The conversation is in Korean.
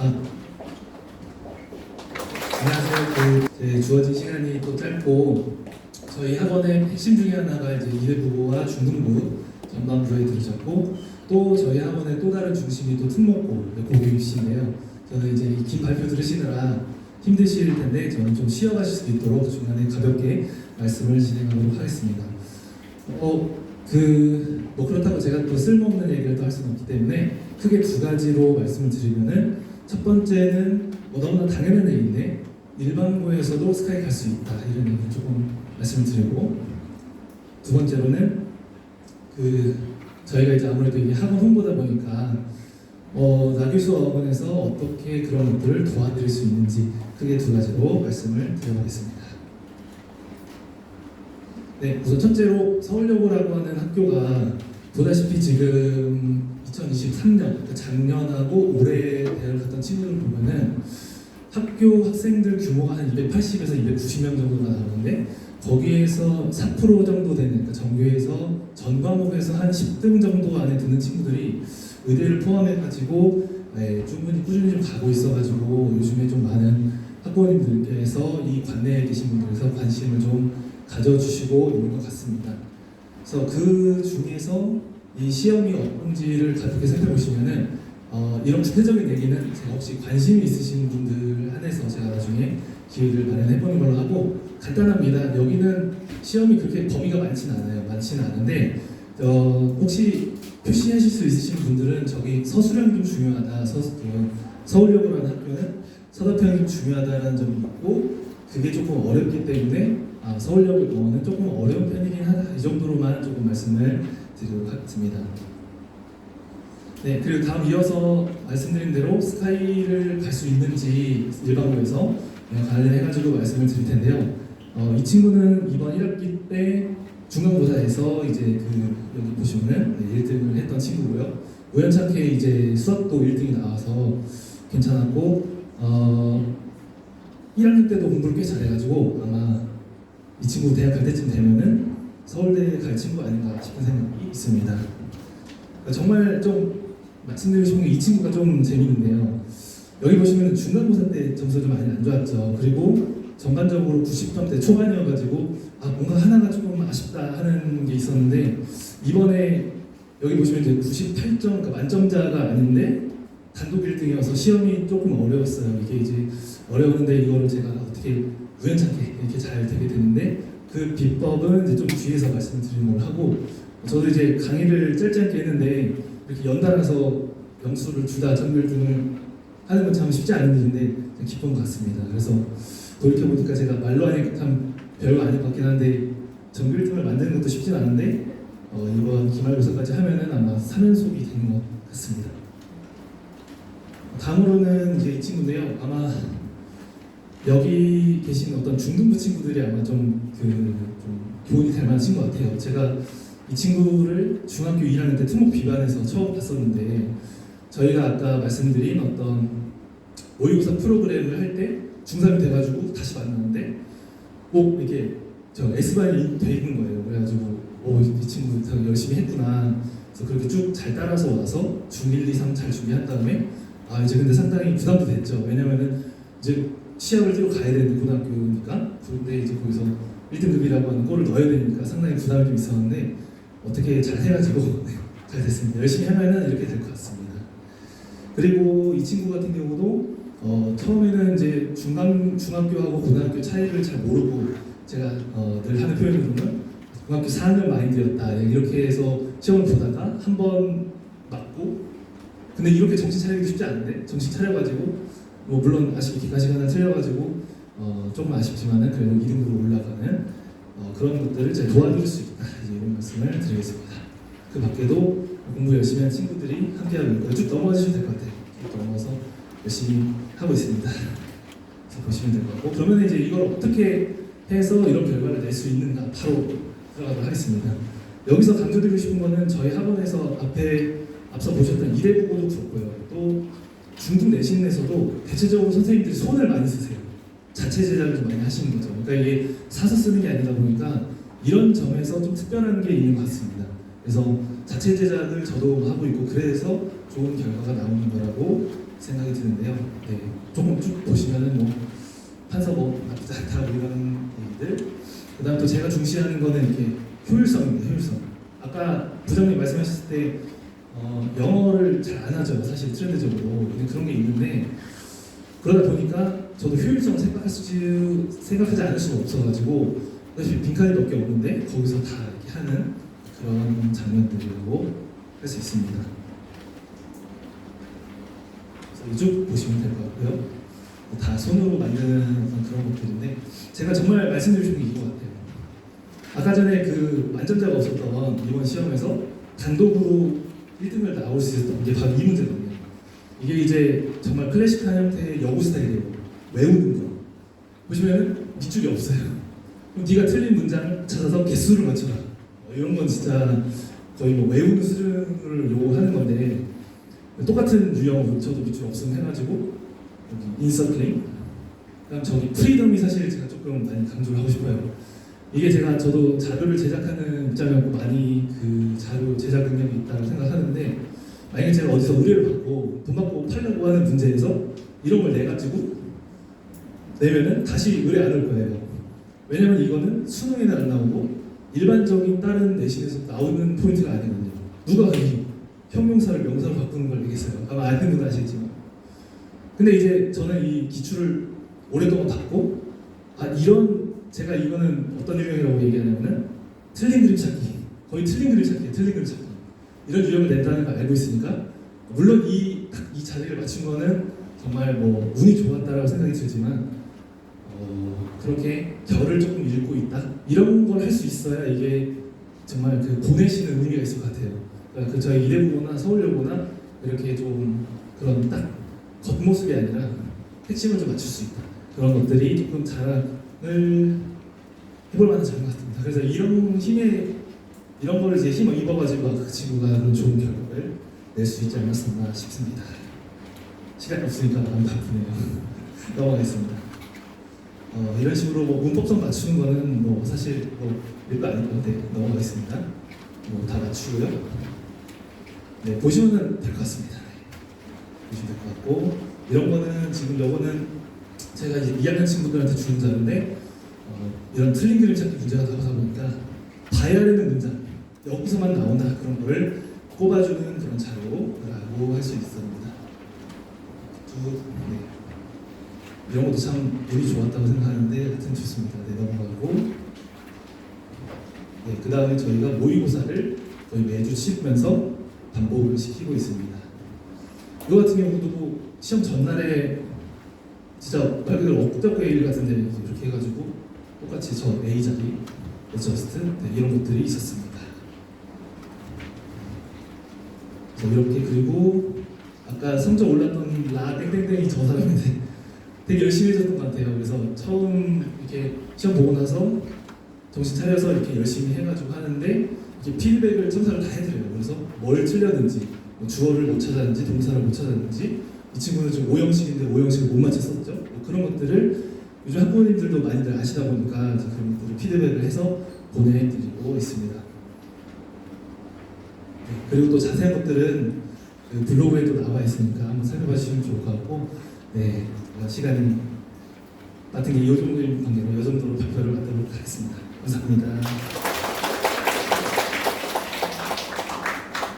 아, 안녕하세요. 그, 제 주어진 시간이 또 짧고 저희 학원의 핵심 중에 하나가 이제 이대부고와 중등부 전반부에 들으셨고 또 저희 학원의 또 다른 중심이 또 특목고 고교육시인데요. 저는 이제 이긴 발표 들으시느라 힘드실 텐데 저는 좀 쉬어가실 수 있도록 중간에 가볍게 말씀을 진행하도록 하겠습니다. 어, 그, 뭐 그렇다고 제가 또 쓸모없는 얘기를 또 할 수는 없기 때문에 크게 두 가지로 말씀을 드리면은 첫 번째는 뭐 너무나 당연한 얘기인데 일반고에서도 스카이 갈 수 있다 이런 얘기 조금 말씀을 드리고 두 번째로는 그 저희가 이제 아무래도 이게 학원 홍보다 보니까 어, 나교수 학원에서 어떻게 그런 것들을 도와드릴 수 있는지 크게 두 가지로 말씀을 드려보겠습니다. 네, 우선 첫째로 서울여고라고 하는 학교가 보다시피 지금 2023년, 그러니까 작년하고 올해 대학을 갔던 친구들 보면은 학교 학생들 규모가 한 280에서 290명 정도가 나오는데 거기에서 4% 정도 되는 그러니까 전교에서 전 과목에서 한 10등 정도 안에 드는 친구들이 의대를 포함해 가지고 네, 충분히 꾸준히 좀 가고 있어가지고 요즘에 좀 많은 학부모님들께서 이 관내에 계신 분들에서 관심을 좀 가져주시고 있는 것 같습니다. 그래서 그 중에서 이 시험이 어떤지를 가볍게 살펴보시면은 어, 이런 구체적인 얘기는 제가 혹시 관심이 있으신 분들 한해서 제가 나중에 기회를 마련해보는 걸로 하고 간단합니다. 여기는 시험이 그렇게 범위가 많지는 않아요. 많지는 않은데 어, 혹시 표시하실 수 있으신 분들은 저기 서술형이 좀 중요하다. 서, 어, 서울여고라는 학교는 서답형이 좀 중요하다는 점이 있고 그게 조금 어렵기 때문에 아, 서울여고 영어는 조금 어려운 편이긴 하다. 이 정도로만 조금 말씀을 드리도록 하겠습니다. 네, 그리고 다음 이어서 말씀드린 대로 스카이를 갈 수 있는지 일반고에서 네, 관련해가지고 말씀을 드릴 텐데요. 어, 이 친구는 이번 1학기 때 중간고사에서 이제 그 여기 보시면은 네, 1등을 했던 친구고요. 우연찮게 이제 수학도 1등이 나와서 괜찮았고 어, 1학년 때도 공부를 꽤 잘해가지고 아마 이 친구 대학 갈 때쯤 되면은 서울대 갈 친구 아닌가 싶은 생각이 있습니다. 그러니까 정말 좀 말씀드리고 싶은 게 이 친구가 좀 재밌는데요. 여기 보시면 중간고사 때 점수가 좀 많이 안 좋았죠. 그리고 전반적으로 90점대 초반이어가지고 아 뭔가 하나가 조금 아쉽다 하는 게 있었는데 이번에 여기 보시면 이제 98점 그러니까 만점자가 아닌데 단독 1등이어서 시험이 조금 어려웠어요. 이게 이제 어려웠는데 이거를 제가 어떻게 우연찮게 이렇게 잘 되게 됐는데 그 비법은 이제 좀 뒤에서 말씀드리는 걸 하고 저도 이제 강의를 짧지 않게 했는데 이렇게 연달아서 점수를 주다 전교 1등을 하는 건 참 쉽지 않은 일인데 기쁜 것 같습니다. 그래서 돌이켜보니까 제가 말로 하니까 참 별거 아닐 것 같긴 한데 전교 1등을 만드는 것도 쉽진 않은데 어, 이번 기말고사까지 하면은 아마 3연속이 되는 것 같습니다. 다음으로는 이제 이 친구인데요. 아마 여기 계신 어떤 중등부 친구들이 아마 좀 그 좀 교훈이 될 만한 친구 같아요. 제가 이 친구를 중학교 1학년 때 특목 비반에서 처음 봤었는데 저희가 아까 말씀드린 어떤 모의고사 프로그램을 할 때 중3이 돼가지고 다시 만났는데 꼭 이렇게 저 S반이 돼 있는 거예요. 그래가지고 오, 이 친구 되게 열심히 했구나. 그래서 그렇게 쭉 잘 따라서 와서 중1, 2, 3 잘 준비한 다음에 아 이제 근데 상당히 부담도 됐죠. 왜냐면은 이제 시합을 뛰러 가야 되는 고등학교니까 그런데 이제 거기서 1등급이라고 하는 골을 넣어야 되니까 상당히 부담이 좀 있었는데 어떻게 잘 해가지고 네, 잘 됐습니다. 열심히 하면은 이렇게 될 것 같습니다. 그리고 이 친구 같은 경우도 어, 처음에는 이제 중간 중학교하고 고등학교 차이를 잘 모르고 제가 어, 늘 하는 표현으로는 중학교 4학년 마인드였다 이렇게 해서 시험을 보다가 한 번 맞고 근데 이렇게 정신 차리기도 쉽지 않은데 정신 차려가지고 뭐 물론 기간 시간을 틀려가지고 어, 조금 아쉽지만은 그래도 2등으로 올라가는 어, 그런 것들을 제가 도와드릴 수 있다 이런 말씀을 드리겠습니다. 그 밖에도 공부 열심히 한 친구들이 함께하고 있고요. 쭉 넘어가 주시면 될 것 같아요. 쭉 넘어서 열심히 하고 있습니다. 그래서 보시면 될 것 같고 그러면 이제 이걸 어떻게 해서 이런 결과를 낼 수 있는가 바로 들어가도록 하겠습니다. 여기서 강조드리고 싶은 거는 저희 학원에서 앞에 앞서 보셨던 이대국어도 그렇고요. 또 중등 내신에서도 대체적으로 선생님들이 손을 많이 쓰세요. 자체 제작을 좀 많이 하시는 거죠. 그러니까 이게 사서 쓰는 게 아니다 보니까 이런 점에서 좀 특별한 게 있는 것 같습니다. 그래서 자체 제작을 저도 하고 있고 그래서 좋은 결과가 나오는 거라고 생각이 드는데요. 네, 조금 쭉 보시면은 뭐 판서법 나쁘지 않다 뭐 이런 얘기들. 그다음 또 제가 중시하는 거는 이렇게 효율성입니다. 효율성. 아까 부장님 말씀하셨을 때 어, 영어를 잘 안 하죠. 사실 트렌드적으로 그런 게 있는데 그러다 보니까 저도 효율성을 생각할 수 생각하지 않을 수가 없어가지고 사실 빈칸이 몇 개 없는데 거기서 다 이렇게 하는 그런 장면들이라고 할 수 있습니다. 이쪽 보시면 될 것 같고요. 뭐다 손으로 만드는 그런 것들인데 제가 정말 말씀드리고 싶은 게 이거 같아요. 아까 전에 그 만점자가 없었던 이번 시험에서 단독으로 1등을 나올 수 있었던 게 바로 이 문제거든요. 이게 이제 정말 클래식한 형태의 여고 스타일이에요. 외우는 거. 보시면 밑줄이 없어요. 그럼 네가 틀린 문장을 찾아서 개수를 맞춰라. 어, 이런 건 진짜 거의 뭐 외우는 수준을 요구하는 건데 똑같은 유형 저도 밑줄 없음 해가지고 인서클링 그다음 저기 프리덤이 사실 제가 조금 많이 강조를 하고 싶어요. 이게 제가 저도 자료를 제작하는 입장이었고 많이 그 자료 제작 능력이 있다고 생각하는데 만약에 제가 어디서 의뢰를 받고 돈 받고 팔려고 하는 문제에서 이런 걸 내가지고 내면은 다시 의뢰 안 올 거예요. 왜냐면 이거는 수능에는 안 나오고 일반적인 다른 내신에서 나오는 포인트가 아니거든요. 누가 이 형용사를 명사로 바꾸는 걸 내겠어요? 아마 아는 분 아시겠지만. 근데 이제 저는 이 기출을 오랫동안 받고 아 이런 제가 이거는 어떤 유형이라고 얘기하냐면은 틀린 그림 찾기 거의 틀린 그림 찾기 틀린 그림 찾기 이런 유형을 낸다는 걸 알고 있으니까 물론 이딱이 자리를 맞춘 거는 정말 뭐 운이 좋았다라고 생각이 들지만 어, 그렇게 결을 조금 읽고 있다 이런 걸 할 수 있어야 이게 정말 그 보내시는 의미가 있을 것 같아요. 그러니까 그 저희 이대부고나 서울여고나 이렇게 좀 그런 딱 겉모습이 아니라 핵심을 좀 맞출 수 있다 그런 것들이 조금 자랑을 해볼 만한 자료 같습니다. 그래서 이런 힘에 이런 거를 이제 힘을 입어가지고 그 친구가 그런 좋은 결과를 낼 수 있지 않았었나 싶습니다. 시간이 없으니까 마음 바쁘네요. 넘어가겠습니다. 어, 이런 식으로 뭐 문법성 맞추는 거는 뭐 사실 뭐 일도 아니고 네, 넘어가겠습니다. 뭐 다 맞추고요. 네, 보시면 될 것 같습니다. 네, 보시면 될 것 같고 이런 거는 지금 요거는 제가 이제 2학년 친구들한테 주는 자료인데 어, 이런 틀린 그림 찾기 문제가 나오다 보니까 봐야 되는 문장 여기서만 나온다 그런 거를 꼽아주는 그런 자료라고 할 수 있습니다. 두, 네. 이런 것도 참 운이 좋았다고 생각하는데 하여튼 좋습니다. 네, 넘어가고 네, 그 다음에 저희가 모의고사를 거의 매주 치면서 반복을 시키고 있습니다. 이거 같은 경우도 뭐 시험 전날에 진짜 말 그대로 엊그저께 같은 데 이렇게 해가지고 똑같이 저 A 자리, 어저스트 네, 이런 것들이 있었습니다. 그래서 이렇게 그리고 아까 성적 올랐던 라 땡땡땡이 저 사람인데 되게 열심히 해줬던 것 같아요. 그래서 처음 이렇게 시험 보고 나서 정신 차려서 이렇게 열심히 해가지고 하는데 이렇게 피드백을 첨삭을 다 해드려요. 그래서 뭘 틀렸는지, 뭐 주어를 못 찾았는지, 동사를 못 찾았는지, 이 친구는 지금 오형식인데 오형식을 못 맞췄었죠. 뭐 그런 것들을 요즘 학부모님들도 많이들 아시다 보니까 그런 것들을 피드백을 해서 보내드리고 있습니다. 네, 그리고 또 자세한 것들은 그 블로그에도 나와 있으니까 한번 살펴봐 주시면 좋을 것 같고, 네, 제가 시간이 같은 게이 정도인 관계로 이 정도로 발표를 만들도록 하겠습니다. 감사합니다.